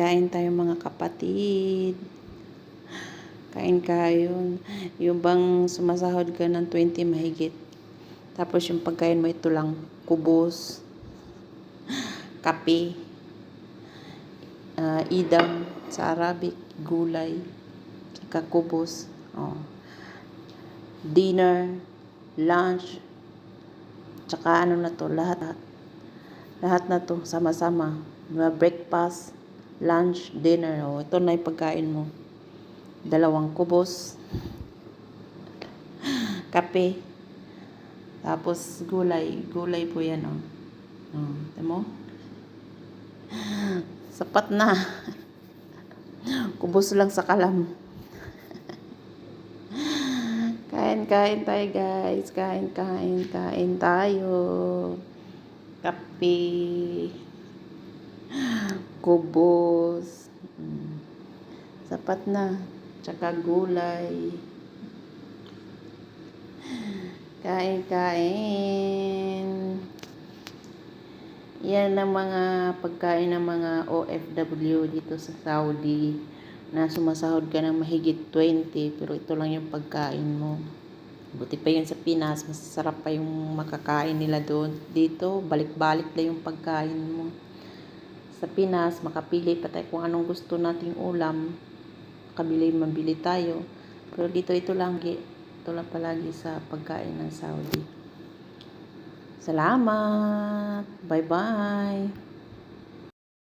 Kain tayo mga kapatid. Kain kayo. Yung bang sumasahod ka ng 20 mahigit. Tapos yung pagkain mo ito lang, kubos, kape, uh, idam sa Arabic, gulay, tsaka kubos. Oh. Dinner, lunch, tsaka ano na to, lahat. Lahat na to, sama-sama. Breakfast, lunch, dinner. Oh, ito na yung pagkain mo. Dalawang kubos, kape, tapos gulay. Gulay po yan, oh. Oh, ito mo? Sapat na. Kubos lang sa kalam. kain, kain tayo guys. Kain, kain, kain tayo. Kape. Kubos. Mm. Sapat na. Tsaka gulay. Kain, kain. Yan ang mga pagkain ng mga OFW dito sa Saudi na sumasahod ka ng mahigit 20 pero ito lang yung pagkain mo. Buti pa yun sa Pinas, masarap pa yung makakain nila doon. Dito, balik-balik lang yung pagkain mo. Sa Pinas, makapili pa tayo kung anong gusto nating ulam. Kabili, mabili tayo. Pero dito, ito lang, ito lang palagi sa pagkain ng Saudi. Salamat! Bye-bye!